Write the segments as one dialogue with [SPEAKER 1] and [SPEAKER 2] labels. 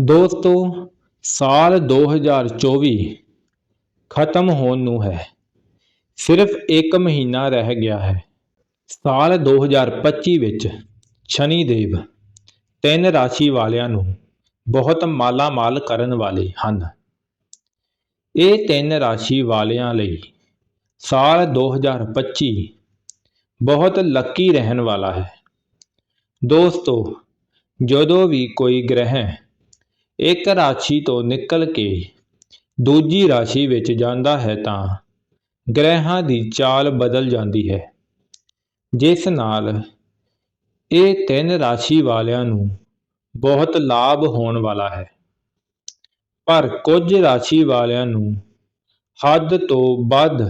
[SPEAKER 1] ਦੋਸਤੋ, ਸਾਲ 2024 ਖਤਮ ਹੋਣ ਨੂੰ ਹੈ। ਸਿਰਫ ਇੱਕ ਮਹੀਨਾ ਰਹਿ ਗਿਆ ਹੈ। ਸਾਲ 2025 ਵਿੱਚ ਸ਼ਨੀ ਦੇਵ ਤਿੰਨ ਰਾਸ਼ੀ ਵਾਲਿਆਂ ਨੂੰ ਬਹੁਤ ਮਾਲਾ ਮਾਲ ਕਰਨ ਵਾਲੇ ਹਨ। ਇਹ ਤਿੰਨ ਰਾਸ਼ੀ ਵਾਲਿਆਂ ਲਈ ਸਾਲ 2025 ਬਹੁਤ ਲੱਕੀ ਰਹਿਣ ਵਾਲਾ ਹੈ। ਦੋਸਤੋ, ਜਦੋਂ ਵੀ ਕੋਈ ਗ੍ਰਹਿ ਇੱਕ ਰਾਸ਼ੀ ਤੋਂ ਨਿਕਲ ਕੇ ਦੂਜੀ ਰਾਸ਼ੀ ਵਿੱਚ ਜਾਂਦਾ ਹੈ ਤਾਂ ਗ੍ਰਹਿਾਂ ਦੀ ਚਾਲ ਬਦਲ ਜਾਂਦੀ ਹੈ, ਜਿਸ ਨਾਲ ਇਹ ਤਿੰਨ ਰਾਸ਼ੀ ਵਾਲਿਆਂ ਨੂੰ ਬਹੁਤ ਲਾਭ ਹੋਣ ਵਾਲਾ ਹੈ। ਪਰ ਕੁਝ ਰਾਸ਼ੀ ਵਾਲਿਆਂ ਨੂੰ ਹੱਦ ਤੋਂ ਵੱਧ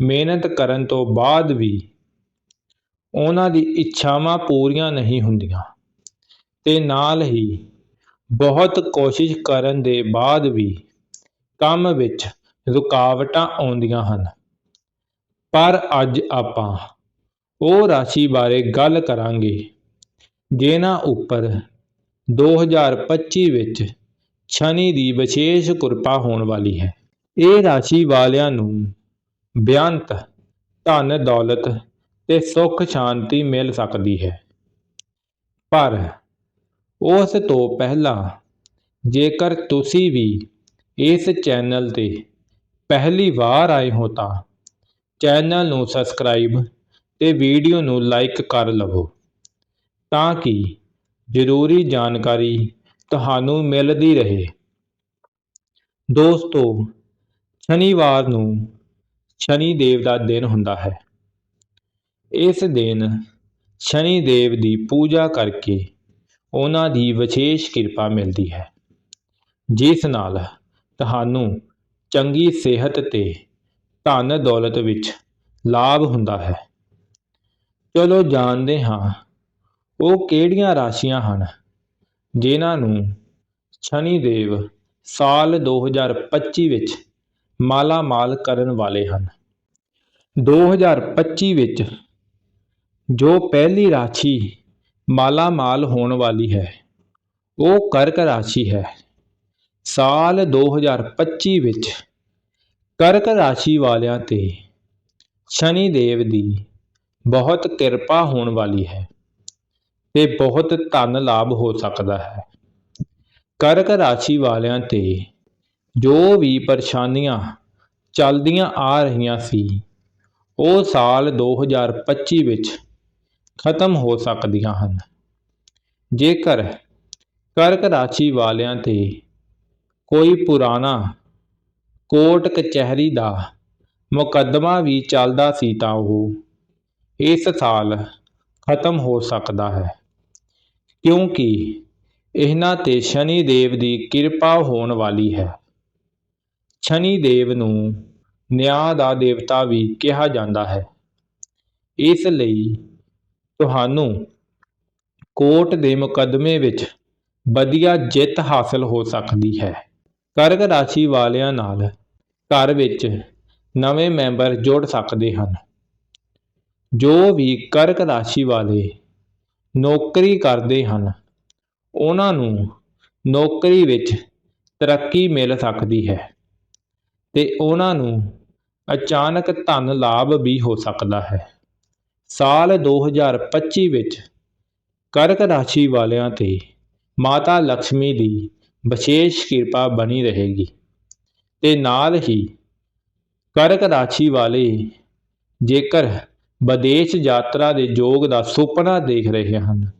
[SPEAKER 1] ਮਿਹਨਤ ਕਰਨ ਤੋਂ ਬਾਅਦ ਵੀ ਉਹਨਾਂ ਦੀ ਇੱਛਾਵਾਂ ਪੂਰੀਆਂ ਨਹੀਂ ਹੁੰਦੀਆਂ ਤੇ ਨਾਲ ਹੀ ਬਹੁਤ ਕੋਸ਼ਿਸ਼ ਕਰਨ ਦੇ ਬਾਅਦ ਵੀ ਕੰਮ ਵਿੱਚ ਰੁਕਾਵਟਾਂ ਆਉਂਦੀਆਂ ਹਨ। ਪਰ ਅੱਜ ਆਪਾਂ ਉਹ ਰਾਸ਼ੀ ਬਾਰੇ ਗੱਲ ਕਰਾਂਗੇ ਜਿਨ੍ਹਾਂ ਉੱਪਰ 2025 ਵਿੱਚ ਸ਼ਨੀ ਦੀ ਵਿਸ਼ੇਸ਼ ਕਿਰਪਾ ਹੋਣ ਵਾਲੀ ਹੈ। ਇਹ ਰਾਸ਼ੀ ਵਾਲਿਆਂ ਨੂੰ ਬਿਆੰਤ, ਧਨ, ਦੌਲਤ ਤੇ ਸੁੱਖ ਸ਼ਾਂਤੀ ਮਿਲ ਸਕਦੀ ਹੈ। ਪਰ ਉਸ ਤੋਂ ਪਹਿਲਾਂ ਜੇਕਰ ਤੁਸੀਂ ਵੀ ਇਸ ਚੈਨਲ ਤੇ ਪਹਿਲੀ ਵਾਰ ਆਏ ਹੋ ਤਾਂ ਚੈਨਲ ਨੂੰ ਸਬਸਕ੍ਰਾਈਬ ਤੇ ਵੀਡੀਓ ਨੂੰ ਲਾਈਕ ਕਰ ਲਵੋ ਤਾਂ ਕਿ ਜ਼ਰੂਰੀ ਜਾਣਕਾਰੀ ਤੁਹਾਨੂੰ ਮਿਲਦੀ ਰਹੇ। ਦੋਸਤੋ, ਸ਼ਨੀਵਾਰ ਨੂੰ ਸ਼ਨੀ ਦੇਵ ਦਾ ਦਿਨ ਹੁੰਦਾ ਹੈ। ਇਸ ਦਿਨ ਸ਼ਨੀ ਦੇਵ ਦੀ ਪੂਜਾ ਕਰਕੇ ਉਹਨਾਂ ਦੀ ਵਿਸ਼ੇਸ਼ ਕਿਰਪਾ ਮਿਲਦੀ ਹੈ। ਜਿਸ ਨਾਲ ਤੁਹਾਨੂੰ ਚੰਗੀ ਸਿਹਤ ਤੇ ਧਨ ਦੌਲਤ ਵਿੱਚ ਲਾਭ ਹੁੰਦਾ ਹੈ। ਚਲੋ ਜਾਣਦੇ ਹਾਂ ਉਹ ਕਿਹੜੀਆਂ ਰਾਸ਼ੀਆਂ ਹਨ ਜਿਨ੍ਹਾਂ ਨੂੰ ਸ਼ਨੀ ਦੇਵ ਸਾਲ 2025 ਵਿੱਚ ਮਾਲਾ ਮਾਲ ਕਰਨ ਵਾਲੇ ਹਨ। 2025 ਵਿੱਚ ਜੋ ਪਹਿਲੀ ਰਾਸ਼ੀ ਮਾਲਾ ਮਾਲ ਹੋਣ ਵਾਲੀ ਹੈ। ਉਹ ਕਰਕ ਰਾਸ਼ੀ ਹੈ। ਸਾਲ 2025 ਵਿੱਚ ਕਰਕ ਰਾਸ਼ੀ ਵਾਲਿਆਂ ਤੇ ਸ਼ਨੀ ਦੇਵ ਦੀ ਬਹੁਤ ਕਿਰਪਾ ਹੋਣ ਵਾਲੀ ਹੈ ਤੇ ਬਹੁਤ ਧਨ ਲਾਭ ਹੋ ਸਕਦਾ ਹੈ। ਕਰਕ ਰਾਸ਼ੀ ਵਾਲਿਆਂ ਤੇ ਜੋ ਵੀ ਪਰੇਸ਼ਾਨੀਆਂ ਚੱਲਦੀਆਂ ਆ ਰਹੀਆਂ ਸੀ, ਉਹ ਸਾਲ 2025 ਵਿੱਚ ਖਤਮ ਹੋ ਸਕਦੀਆਂ ਹਨ। ਜੇਕਰ ਕਰਕ ਰਾਸ਼ੀ ਵਾਲਿਆਂ ਤੇ ਕੋਈ ਪੁਰਾਣਾ ਕੋਰਟ ਕਚਹਿਰੀ ਦਾ ਮੁਕੱਦਮਾ ਵੀ ਚੱਲਦਾ ਸੀ ਤਾਂ ਉਹ ਇਸ ਸਾਲ ਖਤਮ ਹੋ ਸਕਦਾ ਹੈ। ਕਿਉਂਕਿ ਇਹਨਾਂ ਤੇ ਸ਼ਨੀ ਦੇਵ ਦੀ ਕਿਰਪਾ ਹੋਣ ਵਾਲੀ ਹੈ। ਸ਼ਨੀ ਦੇਵ ਨੂੰ ਨਿਆਂ ਦਾ ਦੇਵਤਾ ਵੀ ਕਿਹਾ ਜਾਂਦਾ ਹੈ। ਇਸ ਲਈ ਤੁਹਾਨੂੰ ਕੋਰਟ ਦੇ ਮੁਕੱਦਮੇ ਵਿੱਚ ਵਧੀਆ ਜਿੱਤ ਹਾਸਲ ਹੋ ਸਕਦੀ ਹੈ। ਕਰਕ ਰਾਸ਼ੀ ਵਾਲਿਆਂ ਨਾਲ ਘਰ ਵਿੱਚ ਨਵੇਂ ਮੈਂਬਰ ਜੁੜ ਸਕਦੇ ਹਨ। ਜੋ ਵੀ ਕਰਕ ਰਾਸ਼ੀ ਵਾਲੇ ਨੌਕਰੀ ਕਰਦੇ ਹਨ, ਉਹਨਾਂ ਨੂੰ ਨੌਕਰੀ ਵਿੱਚ ਤਰੱਕੀ ਮਿਲ ਸਕਦੀ ਹੈ ਤੇ ਉਹਨਾਂ ਨੂੰ ਅਚਾਨਕ ਧਨ ਲਾਭ ਵੀ ਹੋ ਸਕਦਾ ਹੈ। ਸਾਲ 2025 ਵਿੱਚ ਕਰਕ ਰਾਸ਼ੀ ਵਾਲਿਆਂ ਤੇ ਮਾਤਾ ਲక్ష్ਮੀ ਦੀ ਵਿਸ਼ੇਸ਼ ਕਿਰਪਾ ਬਣੀ ਰਹੇਗੀ ਤੇ ਨਾਲ ਹੀ ਕਰਕ ਰਾਸ਼ੀ ਵਾਲੇ ਜੇਕਰ ਵਿਦੇਸ਼ ਯਾਤਰਾ ਦੇ ਯੋਗ ਦਾ ਸੁਪਨਾ ਦੇਖ ਰਹੇ ਹਨ,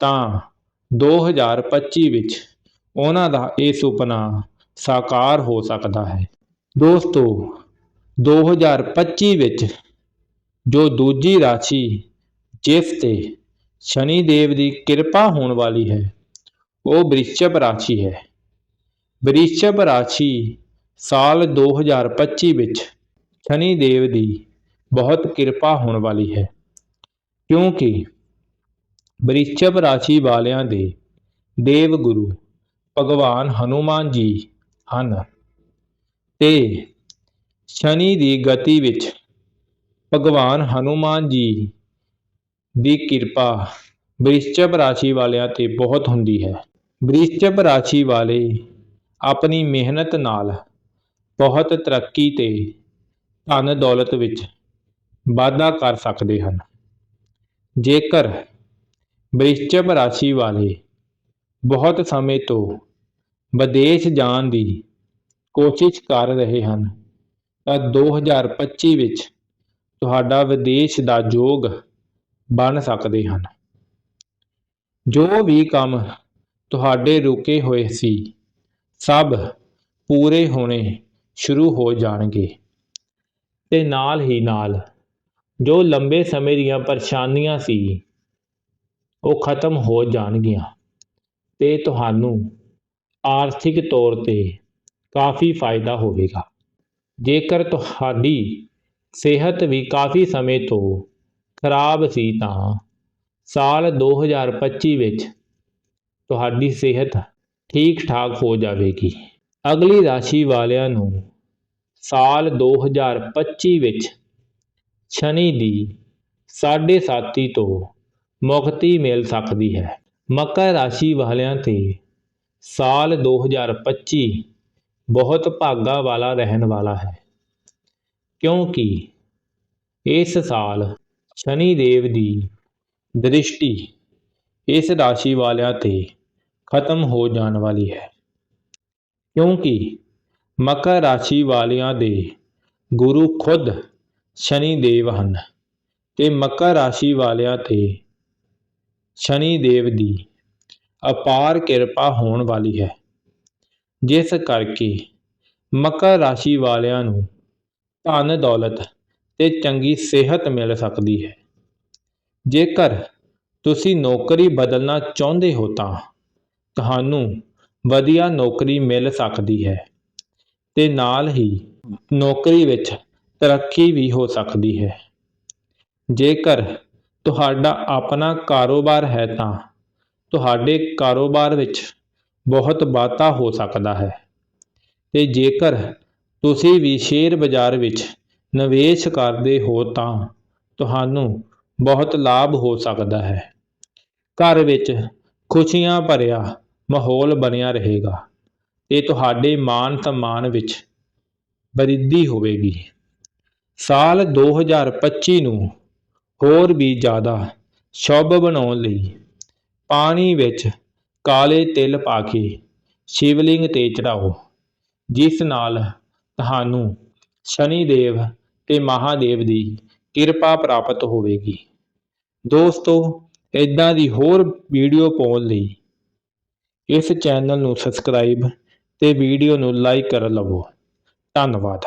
[SPEAKER 1] ਤਾਂ 2025 ਵਿੱਚ ਉਹਨਾਂ ਦਾ ਇਹ ਸੁਪਨਾ ਸਾਕਾਰ ਹੋ ਸਕਦਾ ਹੈ। ਦੋਸਤੋ 2025 ਵਿੱਚ ਜੋ ਦੂਜੀ ਰਾਸ਼ੀ ਜਿਸ ਤੇ ਸ਼ਨੀ ਦੇਵ ਦੀ ਕਿਰਪਾ ਹੋਣ ਵਾਲੀ ਹੈ, ਉਹ ਬ੍ਰਿਸ਼ਚਿਕ ਰਾਸ਼ੀ ਹੈ। ਬ੍ਰਿਸ਼ਚਿਕ ਰਾਸ਼ੀ ਸਾਲ 2025 ਵਿੱਚ ਸ਼ਨੀ ਦੇਵ ਦੀ ਬਹੁਤ ਕਿਰਪਾ ਹੋਣ ਵਾਲੀ ਹੈ, ਕਿਉਂਕਿ ਬ੍ਰਿਸ਼ਚਿਕ ਰਾਸ਼ੀ ਵਾਲਿਆਂ ਦੇ ਦੇਵ ਗੁਰੂ ਭਗਵਾਨ ਹਨੂਮਾਨ ਜੀ ਹਨ ਤੇ ਸ਼ਨੀ ਦੀ ਗਤੀ ਵਿੱਚ ਭਗਵਾਨ ਹਨੂੰਮਾਨ ਜੀ ਦੀ ਕਿਰਪਾ ਬ੍ਰਿਸ਼ਚਿਕ ਰਾਸ਼ੀ ਵਾਲਿਆਂ ਤੇ ਬਹੁਤ ਹੁੰਦੀ ਹੈ। ਬ੍ਰਿਸ਼ਚਿਕ ਰਾਸ਼ੀ ਵਾਲੇ ਆਪਣੀ ਮਿਹਨਤ ਨਾਲ ਬਹੁਤ ਤਰੱਕੀ ਤੇ ਧਨ ਦੌਲਤ ਵਿੱਚ ਵਾਧਾ ਕਰ ਸਕਦੇ ਹਨ। ਜੇਕਰ ਬ੍ਰਿਸ਼ਚਿਕ ਰਾਸ਼ੀ ਵਾਲੇ ਬਹੁਤ ਸਮੇਂ ਤੋਂ ਵਿਦੇਸ਼ ਜਾਣ ਦੀ ਕੋਸ਼ਿਸ਼ ਕਰ ਰਹੇ ਹਨ, ਤਾਂ 2025 ਵਿੱਚ ਤੁਹਾਡਾ ਵਿਦੇਸ਼ ਦਾ ਯੋਗ ਬਣ ਸਕਦੇ ਹਨ। ਜੋ ਵੀ ਕੰਮ ਤੁਹਾਡੇ ਰੁਕੇ ਹੋਏ ਸੀ, ਸਭ ਪੂਰੇ ਹੋਣੇ ਸ਼ੁਰੂ ਹੋ ਜਾਣਗੇ। ਤੇ ਨਾਲ ਹੀ ਨਾਲ ਜੋ ਲੰਬੇ ਸਮੇਂ ਦੀਆਂ ਪਰੇਸ਼ਾਨੀਆਂ ਸੀ, ਉਹ ਖਤਮ ਹੋ ਜਾਣਗੀਆਂ। ਤੇ ਤੁਹਾਨੂੰ ਆਰਥਿਕ ਤੌਰ ਤੇ ਕਾਫੀ ਫਾਇਦਾ ਹੋਵੇਗਾ। ਜੇਕਰ ਤੁਹਾਡੀ ਸਿਹਤ ਵੀ ਕਾਫੀ ਸਮੇਂ ਤੋਂ ਖਰਾਬ ਸੀ ਤਾਂ ਸਾਲ 2025 ਵਿੱਚ ਤੁਹਾਡੀ ਸਿਹਤ ਠੀਕ ਠਾਕ ਹੋ ਜਾਵੇਗੀ। ਅਗਲੀ ਰਾਸ਼ੀ ਵਾਲਿਆਂ ਨੂੰ ਸਾਲ 2025 ਵਿੱਚ ਸ਼ਨੀ ਦੀ ਸਾਢੇ ਸਾਤੀ ਤੋਂ ਮੁਕਤੀ ਮਿਲ ਸਕਦੀ ਹੈ। ਮਕਰ ਰਾਸ਼ੀ ਵਾਲਿਆਂ ਤੇ ਸਾਲ 2025 ਬਹੁਤ ਭਾਗਾ ਵਾਲਾ ਰਹਿਣ ਵਾਲਾ ਹੈ। ਕਿਉਂਕਿ ਇਸ ਸਾਲ ਸ਼ਨੀ ਦੇਵ ਦੀ ਦ੍ਰਿਸ਼ਟੀ ਇਸ ਰਾਸ਼ੀ ਵਾਲਿਆਂ ਤੇ ਖਤਮ ਹੋ ਜਾਣ ਵਾਲੀ ਹੈ। ਕਿਉਂਕਿ ਮਕਰ ਰਾਸ਼ੀ ਵਾਲਿਆਂ ਦੇ ਗੁਰੂ ਖੁਦ ਸ਼ਨੀ ਦੇਵ ਹਨ ਤੇ ਮਕਰ ਰਾਸ਼ੀ ਵਾਲਿਆਂ ਤੇ ਸ਼ਨੀ ਦੇਵ ਦੀ ਅਪਾਰ ਕਿਰਪਾ ਹੋਣ ਵਾਲੀ ਹੈ। ਜਿਸ ਕਰਕੇ ਮਕਰ ਰਾਸ਼ੀ ਵਾਲਿਆਂ ਨੂੰ ਧਨ ਦੌਲਤ ਤੇ ਚੰਗੀ ਸਿਹਤ ਮਿਲ ਸਕਦੀ ਹੈ। ਜੇਕਰ ਤੁਸੀਂ ਨੌਕਰੀ ਬਦਲਣਾ ਚਾਹੁੰਦੇ ਹੋ ਤਾਂ ਤੁਹਾਨੂੰ ਵਧੀਆ ਨੌਕਰੀ ਮਿਲ ਸਕਦੀ ਹੈ ਤੇ ਨਾਲ ਹੀ ਨੌਕਰੀ ਵਿੱਚ ਤਰੱਕੀ ਵੀ ਹੋ ਸਕਦੀ ਹੈ। ਜੇਕਰ ਤੁਹਾਡਾ ਆਪਣਾ ਕਾਰੋਬਾਰ ਹੈ ਤਾਂ ਤੁਹਾਡੇ ਕਾਰੋਬਾਰ ਵਿੱਚ ਬਹੁਤ ਵਾਧਾ ਹੋ ਸਕਦਾ ਹੈ ਤੇ ਜੇਕਰ ਤੁਸੀਂ ਵੀ ਸ਼ੇਅਰ ਬਾਜ਼ਾਰ ਵਿੱਚ ਨਿਵੇਸ਼ ਕਰਦੇ ਹੋ ਤਾਂ ਤੁਹਾਨੂੰ ਬਹੁਤ ਲਾਭ ਹੋ ਸਕਦਾ ਹੈ। ਘਰ ਵਿੱਚ ਖੁਸ਼ੀਆਂ ਭਰਿਆ ਮਾਹੌਲ ਬਣਿਆ ਰਹੇਗਾ। ਤੇ ਤੁਹਾਡੇ ਮਾਨ ਸਨਮਾਨ ਵਿੱਚ ਵਰਿੱਧੀ ਹੋਵੇਗੀ। ਸਾਲ 2025 ਨੂੰ ਹੋਰ ਵੀ ਜ਼ਿਆਦਾ ਸ਼ੁਭ ਬਣਾਉਣ ਲਈ ਪਾਣੀ ਵਿੱਚ ਕਾਲੇ ਤਿਲ ਪਾ ਕੇ ਸ਼ਿਵਲਿੰਗ ਤੇ ਚੜਾਓ ਜਿਸ ਨਾਲ ਤੁਹਾਨੂੰ ਸ਼ਨੀ ਦੇਵ ਤੇ ਮਹਾਦੇਵ ਦੀ ਕਿਰਪਾ ਪ੍ਰਾਪਤ ਹੋਵੇਗੀ। ਦੋਸਤੋ ਇਦਾਂ ਦੀ ਹੋਰ ਵੀਡੀਓ ਪਾਉਣ ਲਈ ਇਸ ਚੈਨਲ ਨੂੰ ਸਬਸਕ੍ਰਾਈਬ ਤੇ ਵੀਡੀਓ ਨੂੰ ਲਾਈਕ ਕਰ ਲਵੋ। ਧੰਨਵਾਦ।